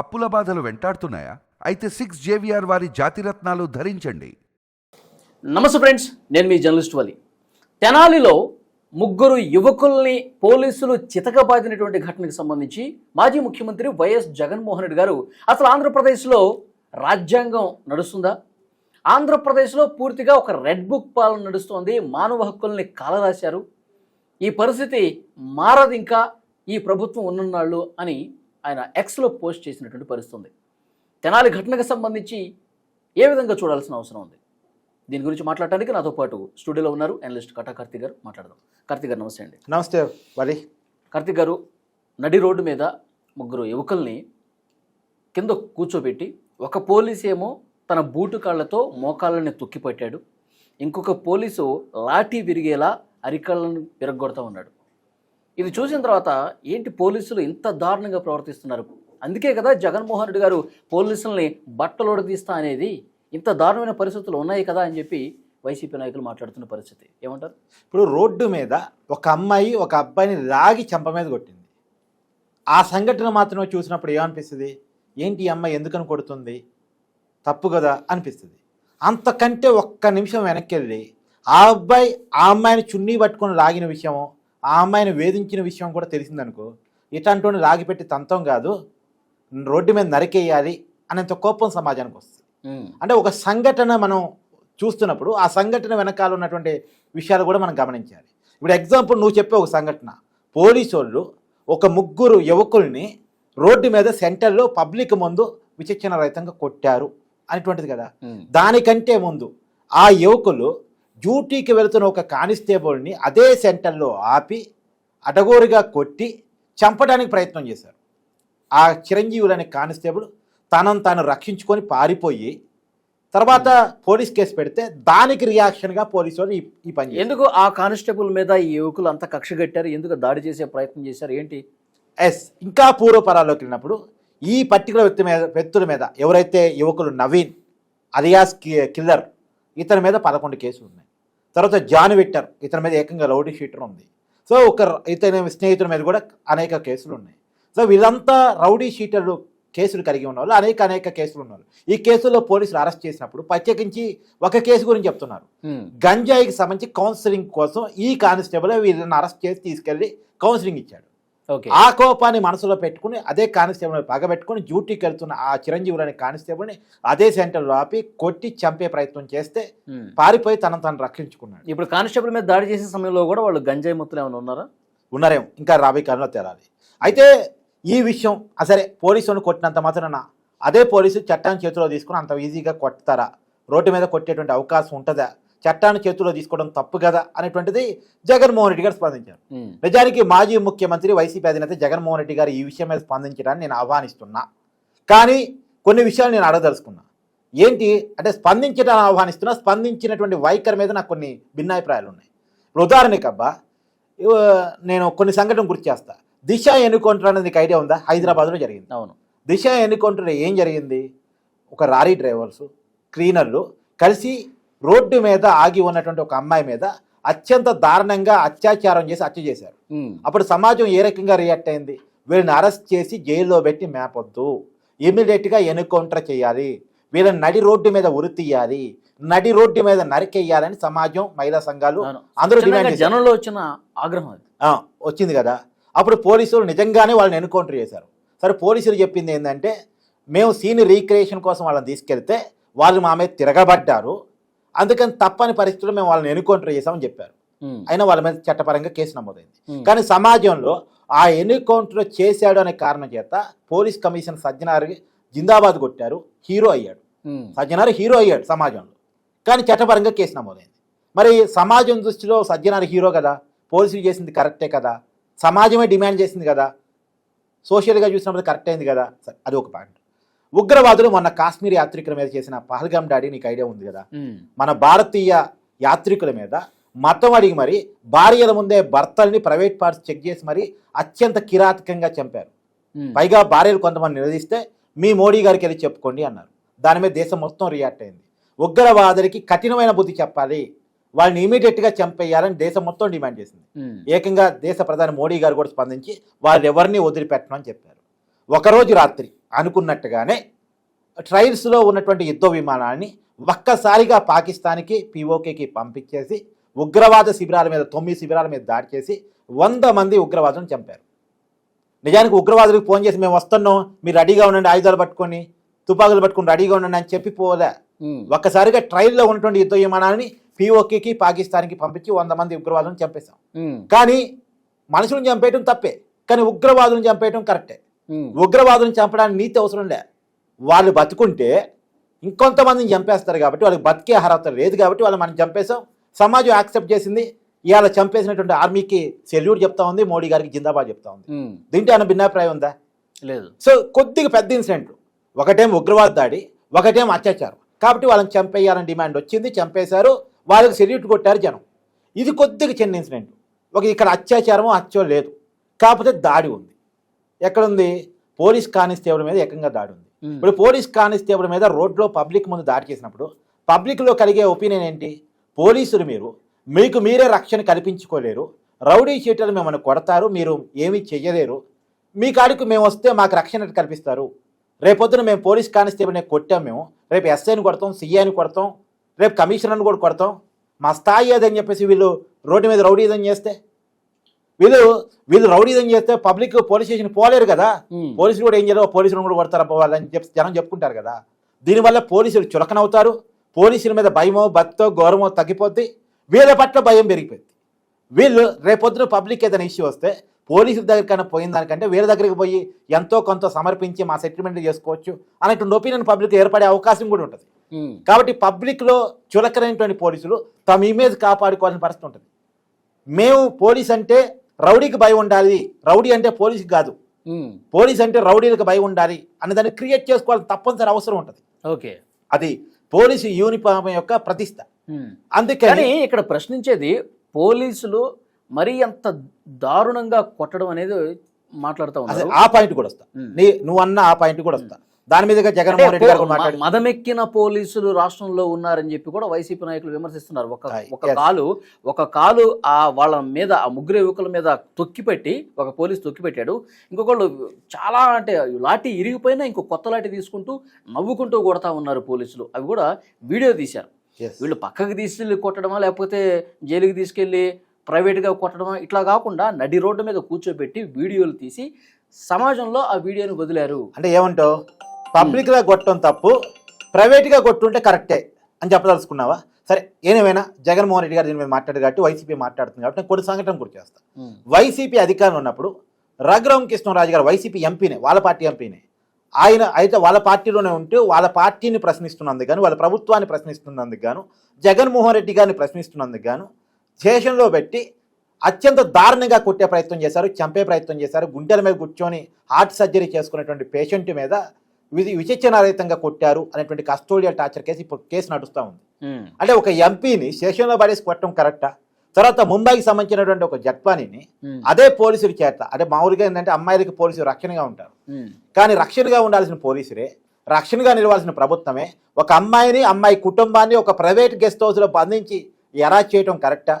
అప్పుల బాధలు వెంటాడుతున్నాయా? అయితే సిక్స్ జేవిఆర్ వారి జాతిరత్నాలు ధరించండి. నమస్తే ఫ్రెండ్స్ నేను మీ జర్నలిస్ట్ వలి. తెనాలిలో ముగ్గురు యువకుల్ని పోలీసులు చితకబాదినటువంటి ఘటనకు సంబంధించి మాజీ ముఖ్యమంత్రి వైఎస్ జగన్మోహన్ రెడ్డి గారు అసలు ఆంధ్రప్రదేశ్లో రాజ్యాంగం నడుస్తుందా? ఆంధ్రప్రదేశ్లో పూర్తిగా ఒక రెడ్ బుక్ పాలన నడుస్తోంది. మానవ హక్కుల్ని కాలరాశారు. ఈ పరిస్థితి మారదు ఇంకా ఈ ప్రభుత్వం ఉన్ననాళ్ళు అని ఆయన ఎక్స్లో పోస్ట్ చేసినటువంటి పరిస్థితి ఉంది. తెనాలి ఘటనకు సంబంధించి ఏ విధంగా చూడాల్సిన అవసరం ఉంది? దీని గురించి మాట్లాడటానికి నాతో పాటు స్టూడియోలో ఉన్నారు అనలిస్ట్ కటా కార్తీక్ గారు. మాట్లాడదాం. కార్తీక్ గారు నమస్తే అండి. నమస్తే వలి కార్తీక్ గారు నడి రోడ్డు మీద ముగ్గురు యువకుల్ని కింద కూర్చోబెట్టి ఒక పోలీస్ ఏమో తన బూటు కాళ్ళతో మోకాళ్ళని తొక్కిపట్టాడు. ఇంకొక పోలీసు లాఠీ విరిగేలా అరికాళ్ళను విరగొడతా ఉన్నాడు. ఇది చూసిన తర్వాత ఏంటి పోలీసులు ఇంత దారుణంగా ప్రవర్తిస్తున్నారు? అందుకే కదా జగన్మోహన్ రెడ్డి గారు పోలీసుల్ని బట్టలోడ తీస్తా అనేది? ఇంత దారుణమైన పరిస్థితులు ఉన్నాయి కదా అని చెప్పి వైసీపీ నాయకులు మాట్లాడుతున్న పరిస్థితి. ఏమంటారు? ఇప్పుడు రోడ్డు మీద ఒక అమ్మాయి ఒక అబ్బాయిని లాగి చెంప మీద కొట్టింది. ఆ సంఘటన మాత్రమే చూసినప్పుడు ఏమనిపిస్తుంది? ఏంటి ఈ అమ్మాయి ఎందుకని కొడుతుంది? తప్పు కదా అనిపిస్తుంది. అంతకంటే ఒక్క నిమిషం వెనక్కి వెళ్ళి ఆ అబ్బాయి ఆ అమ్మాయిని చున్నీ పట్టుకొని లాగిన విషయము ఆ అమ్మాయిని వేధించిన విషయం కూడా తెలిసిందనుకో ఇట్లాంటి లాగిపెట్టి తంతం కాదు రోడ్డు మీద నరికేయాలి అనేంత కోపం సమాజానికి వస్తుంది. అంటే ఒక సంఘటన మనం చూస్తున్నప్పుడు ఆ సంఘటన వెనకాల ఉన్నటువంటి విషయాలు కూడా మనం గమనించాలి. ఇప్పుడు ఎగ్జాంపుల్ నువ్వు చెప్పే ఒక సంఘటన. పోలీసు వాళ్ళు ఒక ముగ్గురు యువకుల్ని రోడ్డు మీద సెంటర్లో పబ్లిక్ ముందు విచక్షణ రహితంగా కొట్టారు అనేటువంటిది కదా. దానికంటే ముందు ఆ యువకులు డ్యూటీకి వెళుతున్న ఒక కానిస్టేబుల్ని అదే సెంటర్లో ఆపి అడగోరుగా కొట్టి చంపడానికి ప్రయత్నం చేశారు. ఆ చిరంజీవులు అనే కానిస్టేబుల్ తనను తాను రక్షించుకొని పారిపోయి తర్వాత పోలీస్ కేసు పెడితే దానికి రియాక్షన్గా పోలీసు వాళ్ళు ఈ పని. ఎందుకు ఆ కానిస్టేబుల్ మీద ఈ యువకులు అంత కక్ష కట్టారు? ఎందుకు దాడి చేసే ప్రయత్నం చేశారు? ఏంటి? ఎస్ ఇంకా పూర్వపరాల్లోకి వెళ్ళినప్పుడు ఈ పర్టికులర్ వ్యక్తి మీద వ్యక్తుల మీద ఎవరైతే యువకులు నవీన్ అలియాస్ కి- కిల్లర్ ఇతని మీద పదకొండు కేసులు ఉన్నాయి. తర్వాత జాన్ విక్టర్ ఇతని మీద ఏకంగా రౌడీ షీటర్ ఉంది. సో ఒక ఇతని స్నేహితుల మీద కూడా అనేక కేసులు ఉన్నాయి. సో వీళ్ళంతా రౌడీ షీటర్లు కేసులు కలిగి ఉన్న వాళ్ళు అనేక అనేక కేసులు ఉన్నారు ఈ కేసుల్లో పోలీసులు అరెస్ట్ చేసినప్పుడు ప్రత్యేకించి ఒక కేసు గురించి చెప్తున్నారు. గంజాయికి సంబంధించి కౌన్సిలింగ్ కోసం ఈ కానిస్టేబుల్ వీళ్ళని అరెస్ట్ చేసి తీసుకెళ్ళి కౌన్సిలింగ్ ఇచ్చాడు. ఆ కోపాన్ని మనసులో పెట్టుకుని అదే కానిస్టేబుల్ పగబెట్టుకుని డ్యూటీకి వెళ్తున్న ఆ చిరంజీవులు అనే కానిస్టేబుల్ని అదే సెంటర్లో ఆపి కొట్టి చంపే ప్రయత్నం చేస్తే. పారిపోయి తనను తను రక్షించుకున్నాడు. ఇప్పుడు కానిస్టేబుల్ మీద దాడి చేసే సమయంలో కూడా వాళ్ళు గంజాయి మొత్తులు ఏమైనా ఉన్నారా? ఉన్నారేమో. ఇంకా రాబోయే కాలంలో తేలాలి. అయితే ఈ విషయం సరే పోలీసులను కొట్టినంత మాత్రాన అదే పోలీసు చట్టాన్ని చేతిలో తీసుకుని అంత ఈజీగా కొడతారా? రోడ్డు మీద కొట్టేటువంటి అవకాశం ఉంటుందా? చట్టాన్ని చేతిలో తీసుకోవడం తప్పు కదా అనేటువంటిది జగన్మోహన్ రెడ్డి గారు స్పందించారు. నిజానికి మాజీ ముఖ్యమంత్రి వైసీపీ అధినేత జగన్మోహన్ రెడ్డి గారు ఈ విషయం మీద స్పందించడాన్ని నేను ఆహ్వానిస్తున్నా. కానీ కొన్ని విషయాలు నేను అడగదలుచుకున్నా. ఏంటి? అంటే స్పందించడానికి ఆహ్వానిస్తున్నా. స్పందించినటువంటి వైఖరి మీద నాకు కొన్ని భిన్నాభిప్రాయాలు ఉన్నాయి. ఇప్పుడు ఉదాహరణకి అబ్బా ఇవ- నేను కొన్ని సంఘటన గుర్తు చేస్తా. దిశ ఎన్నుకౌంటర్ అనేది నీకు ఐడియా ఉందా? హైదరాబాద్లో జరిగింది. అవును. దిశ ఎన్నుకౌంటర్ ఏం జరిగింది? ఒక లారీ డ్రైవర్స్ క్లీనర్లు కలిసి రోడ్డు మీద ఆగి ఉన్నటువంటి ఒక అమ్మాయి మీద అత్యంత దారుణంగా అత్యాచారం చేసి హత్య చేశారు. అప్పుడు సమాజం ఏ రకంగా రియాక్ట్ అయింది? వీళ్ళని అరెస్ట్ చేసి జైల్లో పెట్టి మేపొద్దు. ఇమీడియట్గా ఎన్కౌంటర్ చేయాలి. వీళ్ళని నడి రోడ్డు మీద ఉరి తీయాలి నడి రోడ్డు మీద నరికెయ్యాలని సమాజం మహిళా సంఘాలు. అందరూ డిమాండ్. జనంలో వచ్చిన ఆగ్రహం వచ్చింది కదా. అప్పుడు పోలీసులు నిజంగానే వాళ్ళని ఎన్కౌంటర్ చేశారు. సరే పోలీసులు చెప్పింది ఏంటంటే మేము సీన్ రీక్రియేషన్ కోసం వాళ్ళని తీసుకెళ్తే వాళ్ళు మా మీద తిరగబడ్డారు. అందుకని తప్పని పరిస్థితుల్లో మేము వాళ్ళని ఎన్కౌంటర్ చేశామని చెప్పారు. అయినా వాళ్ళ మీద చట్టపరంగా కేసు నమోదైంది. కానీ సమాజంలో ఆ ఎన్కౌంటర్ చేశాడు అనే కారణం చేత పోలీస్ కమిషన్ సజ్జనారి జిందాబాద్ కొట్టారు హీరో అయ్యాడు. సజ్జనారి హీరో అయ్యాడు సమాజంలో. కానీ చట్టపరంగా కేసు నమోదైంది. మరి సమాజం దృష్టిలో సజ్జనారి హీరో కదా? పోలీసులు చేసింది కరెక్టే కదా? సమాజమే డిమాండ్ చేసింది కదా? సోషల్గా చూసినప్పుడు కరెక్ట్ అయింది కదా? అది ఒక పాయింట్. ఉగ్రవాదులు మొన్న కాశ్మీర్ యాత్రికుల మీద చేసిన పహల్గామ్ డాడీ నీకు ఐడియా ఉంది కదా? మన భారతీయ యాత్రికుల మీద మతం అడిగి మరి భార్యల ముందే భర్తల్ని ప్రైవేట్ పార్ట్స్ చెక్ చేసి మరి అత్యంత కిరాతకంగా చంపారు. పైగా భార్యలు కొంతమంది నిలదీస్తే మీ మోడీ గారికి వెళ్ళి చెప్పుకోండి అన్నారు. దాని మీద దేశం మొత్తం రియాక్ట్ అయింది. ఉగ్రవాదులకి కఠినమైన బుద్ధి చెప్పాలి. వాళ్ళని ఇమీడియట్గా చంపేయాలని దేశం మొత్తం డిమాండ్ చేసింది. ఏకంగా దేశ ప్రధాని మోడీ గారు కూడా స్పందించి వాళ్ళు ఎవరిని వదిలిపెట్టమని చెప్పారు. ఒకరోజు రాత్రి అనుకున్నట్టుగానే ట్రయల్స్లో ఉన్నటువంటి యుద్ధ విమానాన్ని ఒక్కసారిగా పాకిస్తాన్కి పిఓకేకి పంపించేసి ఉగ్రవాద శిబిరాల మీద తొమ్మిది శిబిరాల మీద దాడి చేసి వంద మంది ఉగ్రవాదులను చంపారు. నిజానికి ఉగ్రవాదులకు ఫోన్ చేసి మేము వస్తున్నాం మీరు రెడీగా ఉండండి ఆయుధాలు పట్టుకొని తుపాకులు పట్టుకొని రెడీగా ఉండండి అని చెప్పి పోలే. ఒక్కసారిగా ట్రైల్లో ఉన్నటువంటి యుద్ధ విమానాన్ని పిఓకేకి పాకిస్తాన్కి పంపించి వంద మంది ఉగ్రవాదులను చంపేశాం. కానీ మనుషులను చంపేయటం తప్పే కానీ ఉగ్రవాదులను చంపేయటం కరెక్టే. ఉగ్రవాదులను చంపడానికి నీతి అవసరం లే. వాళ్ళు బతుకుంటే ఇంకొంతమందిని చంపేస్తారు కాబట్టి వాళ్ళకి బతికే అర్హత లేదు కాబట్టి వాళ్ళు మనం చంపేశాం. సమాజం యాక్సెప్ట్ చేసింది. ఇవాళ చంపేసినటువంటి ఆర్మీకి సెల్యూట్ చెప్తా ఉంది. మోడీ గారికి జిందాబాద్ చెప్తా ఉంది. దీంట్లో ఏమైనా భిన్నాభిప్రాయం ఉందా? లేదు. సో కొద్దిగా పెద్ద ఇన్సిడెంట్ ఒకటేం ఉగ్రవాద దాడి ఒకటేం అత్యాచారం. కాబట్టి వాళ్ళని చంపేయాలని డిమాండ్ వచ్చింది. చంపేశారు. వాళ్ళకి సెల్యూట్ కొట్టారు జనం. ఇది కొద్దిగా చిన్న ఇన్సిడెంట్. ఒక ఇక్కడ అత్యాచారము హత్య లేదు. కాకపోతే దాడి ఉంది. ఎక్కడుంది? పోలీస్ కానిస్టేబుల్ మీద ఏకంగా దాడి ఉంది. ఇప్పుడు పోలీస్ కానిస్టేబుల్ మీద రోడ్లో పబ్లిక్ ముందు దాడి చేసినప్పుడు పబ్లిక్లో కలిగే ఒపీనియన్ ఏంటి? పోలీసులు మీరు మీకు మీరే రక్షణ కల్పించుకోలేరు రౌడీ షీటర్లు మిమ్మల్ని కొడతారు మీరు ఏమీ చెయ్యలేరు మీ కాడికి మేము వస్తే మాకు రక్షణ కల్పిస్తారు. రేపొద్దున మేము పోలీస్ కానిస్టేబుల్ని కొట్టాం మేము రేపు ఎస్ఐని కొడతాం సిఐని కొడతాం రేపు కమిషనర్ని కూడా కొడతాం. మా స్థాయి అదని చెప్పేసి వీళ్ళు రోడ్డు మీద రౌడీజం చేస్తే వీళ్ళు వీళ్ళు రౌడీజం చేస్తే పబ్లిక్ పోలీస్ స్టేషన్ పోలేరు కదా. పోలీసులు కూడా ఏం చేయరు పోలీసులు కూడా కొడతారు వాళ్ళని చెప్పి జనం చెప్పుకుంటారు కదా. దీనివల్ల పోలీసులు చులకనవుతారు. పోలీసుల మీద భయమో భక్తో గౌరవమో తగ్గిపోద్ది. వీళ్ళ పట్ల భయం పెరిగిపోయింది వీళ్ళు రేపొద్దున పబ్లిక్ ఏదైనా ఇష్యూ వస్తే పోలీసుల దగ్గరికైనా పోయిన దానికంటే వీళ్ళ దగ్గరికి పోయి ఎంతో కొంత సమర్పించి మా సెటిల్మెంట్ చేసుకోవచ్చు అనేటువంటి ఒపీనియన్ పబ్లిక్ ఏర్పడే అవకాశం కూడా ఉంటుంది. కాబట్టి పబ్లిక్లో చులకనైనటువంటి పోలీసులు తమ ఇమేజ్ కాపాడుకోవాల్సిన పరిస్థితి ఉంటుంది. మేము పోలీస్ అంటే రౌడీకి భయం ఉండాలి. రౌడీ అంటే పోలీస్కి కాదు. పోలీస్ అంటే రౌడీలకు భయం ఉండాలి అనే దాన్ని క్రియేట్ చేసుకోవాలని తప్పనిసరి అవసరం ఉంటుంది. ఓకే. అది పోలీసు యూనిఫామ్ యొక్క ప్రతిష్ట. అందుకని కానీ ఇక్కడ ప్రశ్నించేది పోలీసులు మరీ అంత దారుణంగా కొట్టడం అనేది మాట్లాడుతూ ఆ పాయింట్ కూడా వస్తా. నీ నువ్వు అన్న ఆ పాయింట్ కూడా వస్తా. దాని మీదుగా జగన్మోహన్ రెడ్డి గారు పో- కూడా మాట్లాడి మ- మదమెక్కిన పోలీసులు రాష్ట్రంలో ఉన్నారని చెప్పి కూడా వైసీపీ నాయకులు విమర్శిస్తున్నారు. ఒక ఒక. కాలు ఒక కాలు ఆ వాళ్ళ మీద ఆ ముగ్గురు యువకుల మీద తొక్కిపెట్టి ఒక పోలీస్ తొక్కిపెట్టాడు. ఇంకొకళ్ళు చాలా అంటే లాఠీ ఇరిగిపోయినా ఇంకో కొత్త లాఠీ తీసుకుంటూ నవ్వుకుంటూ కొడతా ఉన్నారు పోలీసులు. అవి కూడా వీడియో తీశారు. వీళ్ళు పక్కకి తీసుకెళ్ళి కొట్టడమా లేకపోతే జైలుకి తీసుకెళ్ళి ప్రైవేట్గా కొట్టడమా? ఇట్లా కాకుండా నడి రోడ్డు మీద కూర్చోబెట్టి వీడియోలు తీసి సమాజంలో ఆ వీడియోని వదిలారు. అంటే ఏమంటావు? పబ్లిక్గా కొట్టడం తప్పు ప్రైవేట్గా కొట్టుంటే కరెక్టే అని చెప్పదలుచుకున్నావా? సరే ఏమైనా జగన్మోహన్ రెడ్డి గారు దీని మీద మాట్లాడారు కాబట్టి వైసీపీ మాట్లాడుతుంది కాబట్టి నేను కొన్ని సంఘటన గుర్తు వైసీపీ అధికారంలో ఉన్నప్పుడు రఘురామ్ కృష్ణరాజు గారు వైసీపీ ఎంపీనే వాళ్ళ పార్టీ ఎంపీనే. ఆయన అయితే వాళ్ళ పార్టీలోనే ఉంటూ వాళ్ళ పార్టీని ప్రశ్నిస్తున్నందుకు గాను వాళ్ళ ప్రభుత్వాన్ని ప్రశ్నిస్తున్నందుకు గాను జగన్మోహన్ రెడ్డి గారిని ప్రశ్నిస్తున్నందుకు గాను స్టేషన్లో పెట్టి అత్యంత దారుణంగా కొట్టే ప్రయత్నం చేశారు చంపే ప్రయత్నం చేశారు గుండెల మీద కూర్చొని హార్ట్ సర్జరీ చేసుకునేటువంటి పేషెంట్ మీద విచక్షణారహితంగా కొట్టారు అనేటువంటి కస్టోడియల్ టార్చర్ కేసు ఇప్పుడు కేసు నడుస్తూ ఉంది. అంటే ఒక ఎంపీని స్టేషన్లో పడేసి కొట్టడం కరెక్టా? తర్వాత ముంబైకి సంబంధించినటువంటి ఒక ఉమ్, అదే పోలీసుల చేత అంటే మామూలుగా ఏంటంటే అమ్మాయిలకి పోలీసులు రక్షణగా ఉంటారు. కానీ రక్షణగా ఉండాల్సిన పోలీసులే రక్షణగా నిలవాల్సిన ప్రభుత్వమే ఒక అమ్మాయిని అమ్మాయి కుటుంబాన్ని ఒక ప్రైవేట్ గెస్ట్ హౌస్లో బంధించి ఎరా చేయటం కరెక్టా?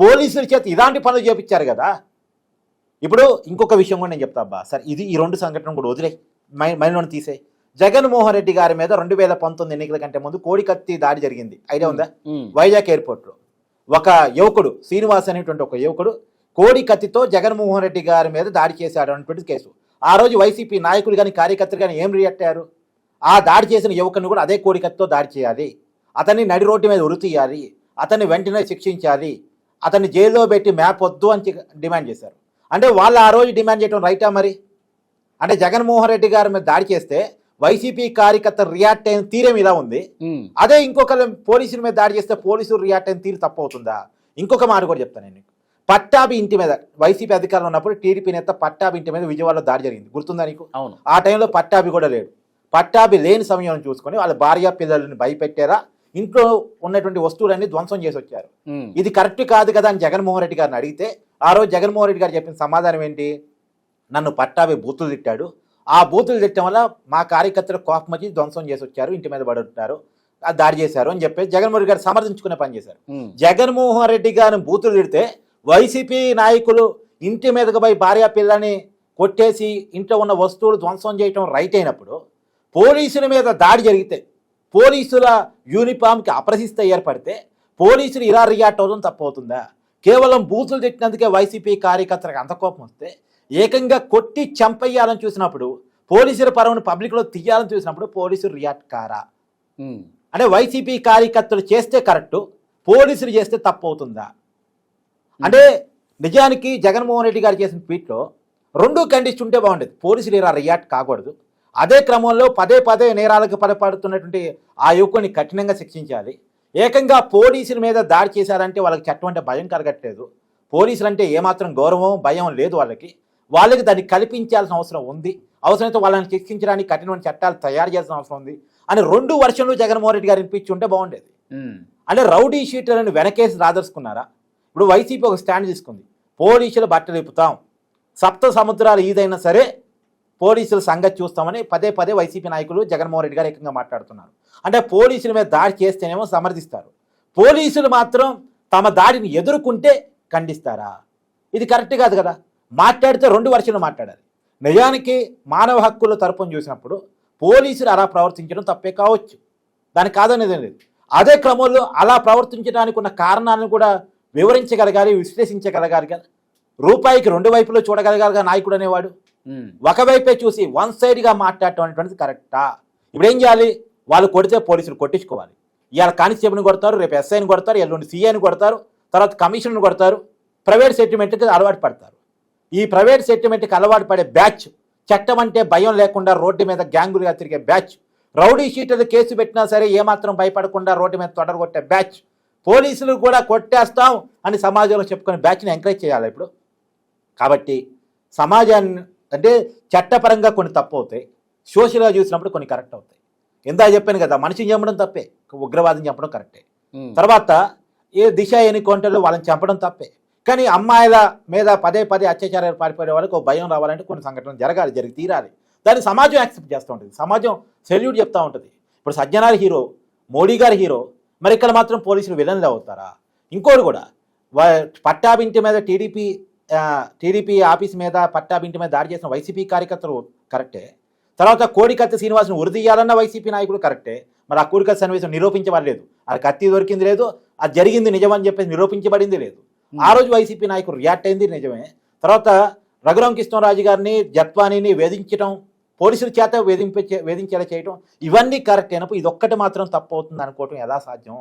పోలీసుల చేత ఇలాంటి పనులు చేపించారు కదా? ఇప్పుడు ఇంకొక విషయం కూడా నేను చెప్తా అబ్బా సరే ఇది ఈ రెండు సంఘటనలు కూడా వదిలే మై మైండ్లోని తీసే జగన్మోహన్ రెడ్డి గారి మీద రెండు వేల పంతొమ్మిది ఎన్నికల కంటే ముందు కోడికత్తి దాడి జరిగింది. ఐడియా ఉందా? వైజాగ్ ఎయిర్పోర్ట్లో. ఒక యువకుడు శ్రీనివాస్ అనేటువంటి ఒక యువకుడు కోడి కత్తితో జగన్మోహన్ రెడ్డి గారి మీద దాడి చేశాడు అనేటువంటి కేసు. ఆ రోజు వైసీపీ నాయకులు కానీ కార్యకర్తలు కానీ ఏం రియాక్ట్ అయ్యారు? ఆ దాడి చేసిన యువకుని కూడా అదే కోడి కత్తితో దాడి చేయాలి. అతన్ని నడి రోడ్డు మీద ఉరి తీయాలి. అతన్ని వెంటనే శిక్షించాలి. అతన్ని జైల్లో పెట్టి మ్యాప్ వద్దు అని డిమాండ్ చేశారు. అంటే వాళ్ళు ఆ రోజు డిమాండ్ చేయడం రైటా మరి? అంటే జగన్మోహన్ రెడ్డి గారి మీద దాడి చేస్తే వైసీపీ కార్యకర్త రియాక్ట్ అయిన తీరేం ఇలా ఉంది. అదే ఇంకొకరు పోలీసుల మీద దాడి చేస్తే పోలీసులు రియాక్ట్ అయిన తీరు తప్పు అవుతుందా ఇంకొక మాట కూడా చెప్తాను నేను. పట్టాభి ఇంటి మీద వైసీపీ అధికారంలో ఉన్నప్పుడు టీడీపీ నేత పట్టాభి ఇంటి మీద విజయవాడలో దాడి జరిగింది. గుర్తుందా నీకు? అవును. ఆ టైంలో పట్టాభి కూడా లేడు. పట్టాభి లేని సమయం చూసుకొని వాళ్ళ భార్య పిల్లల్ని భయపెట్టారా? ఇంట్లో ఉన్నటువంటి వస్తువులన్నీ ధ్వంసం చేసి వచ్చారు. ఇది కరెక్ట్ కాదు కదా అని జగన్మోహన్ రెడ్డి గారిని అడిగితే ఆ రోజు జగన్మోహన్ రెడ్డి గారు చెప్పిన సమాధానం ఏంటి? నన్ను పట్టాభి బూతులు తిట్టాడు. ఆ బూతులు తిట్టడం వల్ల మా కార్యకర్తలు కోపం వచ్చి ధ్వంసం చేసి వచ్చారు ఇంటి మీద పడుంటారు దాడి చేశారు అని చెప్పి జగన్మోహన్ రెడ్డి గారు సమర్థించుకునే పని చేశారు. జగన్మోహన్ రెడ్డి గారిని బూతులు తిడితే వైసీపీ నాయకులు ఇంటి మీదకు పోయి భార్య పిల్లని కొట్టేసి ఇంట్లో ఉన్న వస్తువులు ధ్వంసం చేయటం రైట్ అయినప్పుడు పోలీసుల మీద దాడి జరిగితే పోలీసుల యూనిఫామ్కి అప్రసిస్త ఏర్పడితే పోలీసులు ఇలా రియాక్ట్ అవ్వడం తప్పవుతుందా? కేవలం బూతులు తిట్టినందుకే వైసీపీ కార్యకర్తలకు అంత కోపం వస్తే ఏకంగా కొట్టి చంపేయాలని చూసినప్పుడు పోలీసుల పరవను పబ్లిక్లో తీయాలని చూసినప్పుడు పోలీసులు రియాక్ట్ కారా. అంటే వైసీపీ కార్యకర్తలు చేస్తే కరెక్టు పోలీసులు చేస్తే తప్పు అవుతుందా అంటే నిజానికి జగన్మోహన్ రెడ్డి గారు చేసిన ట్వీట్లో రెండు ఖండిస్తూ ఉంటే బాగుండేది. పోలీసులు ఇలా రియాక్ట్ కాకూడదు. అదే క్రమంలో పదే పదే నేరాలకు పడపడుతున్నటువంటి ఆ యువకుని కఠినంగా శిక్షించాలి. ఏకంగా పోలీసుల మీద దాడి చేశారంటే వాళ్ళకి చట్టం అంటే భయం కలగట్లేదు. పోలీసులు అంటే ఏమాత్రం గౌరవం భయం లేదు వాళ్ళకి. వాళ్ళకి దాన్ని కల్పించాల్సిన అవసరం ఉంది. అవసరమైతే వాళ్ళని శిక్షించడానికి కఠినమైన చట్టాలు తయారు చేయాల్సిన అవసరం ఉంది. అని రెండు వర్షంలో జగన్మోహన్ రెడ్డి గారు వినిపించి ఉంటే బాగుండేది. అంటే రౌడీ షీటర్లను వెనకేసి రాదర్చుకున్నారా? ఇప్పుడు వైసీపీ ఒక స్టాండ్ తీసుకుంది. పోలీసులు బట్టలు ఇప్పుతాం సప్త సముద్రాలు ఈదైనా సరే పోలీసుల సంగతి చూస్తామని పదే పదే వైసీపీ నాయకులు జగన్మోహన్ రెడ్డి గారు ఏకంగా మాట్లాడుతున్నారు. అంటే పోలీసుల మీద దాడి చేస్తేనేమో సమర్థిస్తారు. పోలీసులు మాత్రం తమ దాడిని ఎదుర్కొంటే ఖండిస్తారా? ఇది కరెక్ట్ కాదు కదా. మాట్లాడితే రెండు వర్షాలు మాట్లాడాలి. నిజానికి మానవ హక్కుల తరపున చూసినప్పుడు పోలీసులు అలా ప్రవర్తించడం తప్పే కావచ్చు. దాని కాదనేది లేదు. అదే క్రమంలో అలా ప్రవర్తించడానికి ఉన్న కారణాలను కూడా వివరించగలగాలి విశ్లేషించగలగాలి కదా. రూపాయికి రెండు వైపులో చూడగలగాలిగా నాయకుడు అనేవాడు. ఒకవైపే చూసి వన్ సైడ్గా మాట్లాడటం అనేటువంటిది కరెక్టా? ఇప్పుడు ఏం చేయాలి? వాళ్ళు కొడితే పోలీసులు కొట్టించుకోవాలి. ఇవాళ కానిస్టేబుల్ని కొడతారు రేపు ఎస్ఐని కొడతారు ఎల్లుండి సీఐని కొడతారు తర్వాత కమిషన్ను కొడతారు ప్రైవేట్ సెటిల్మెంట్కి అలవాటు పడతారు. ఈ ప్రైవేట్ సెటిల్మెంట్కి అలవాటు పడే బ్యాచ్ చట్టం అంటే భయం లేకుండా రోడ్డు మీద గ్యాంగులుగా తిరిగే బ్యాచ్ రౌడీ షీటర్లు కేసు పెట్టినా సరే ఏమాత్రం భయపడకుండా రోడ్డు మీద తొడరగొట్టే బ్యాచ్ పోలీసులు కూడా కొట్టేస్తాం అని సమాజంలో చెప్పుకునే బ్యాచ్ని ఎంకరేజ్ చేయాలి ఇప్పుడు? కాబట్టి సమాజాన్ని అంటే చట్టపరంగా కొన్ని తప్పు అవుతాయి సోషల్గా చూసినప్పుడు కొన్ని కరెక్ట్ అవుతాయి. ఇందా చెప్పాను కదా మనిషిని చంపడం తప్పే ఉగ్రవాదం చంపడం కరెక్టే. తర్వాత ఏ దిశ ఎన్నికౌంటర్లో వాళ్ళని చంపడం తప్పే. కానీ అమ్మాయిల మీద పదే పదే అత్యాచారాలు పారిపోయే వాళ్ళకి ఒక భయం రావాలంటే కొన్ని సంఘటనలు జరగాలి జరిగి తీరాలి. దాన్ని సమాజం యాక్సెప్ట్ చేస్తూ ఉంటుంది. సమాజం సెల్యూట్ చెప్తూ ఉంటుంది. ఇప్పుడు సజ్జనార్ హీరో మోడీ గారి హీరో మరి ఇక్కడ మాత్రం పోలీసులు విలన్లు అవుతారా? ఇంకోటి కూడా పట్టాబింటి మీద టీడీపీ టీడీపీ ఆఫీస్ మీద పట్టాబింటి మీద దాడి చేసిన వైసీపీ కార్యకర్తలు కరెక్టే. తర్వాత కోడికత్తి శ్రీనివాసును ఉరిదీయాలన్న వైసీపీ నాయకుడు కరెక్టే. మరి ఆ కోడికత్తి సన్నివేశం నిరూపించబడలేదు. ఆ కత్తి దొరికింది లేదు అది జరిగింది నిజమని చెప్పేసి నిరూపించబడింది లేదు. ఆ రోజు వైసీపీ నాయకుడు రియాక్ట్ అయింది నిజమే. తర్వాత రఘురామ్ కృష్ణరాజు గారిని జత్వానీని వేధించడం పోలీసుల చేత వేధింపే వేధించేలా చేయడం ఇవన్నీ కరెక్ట్ అయినప్పుడు ఇది ఒక్కటి మాత్రం తప్పు అవుతుంది అనుకోవటం ఎలా సాధ్యం?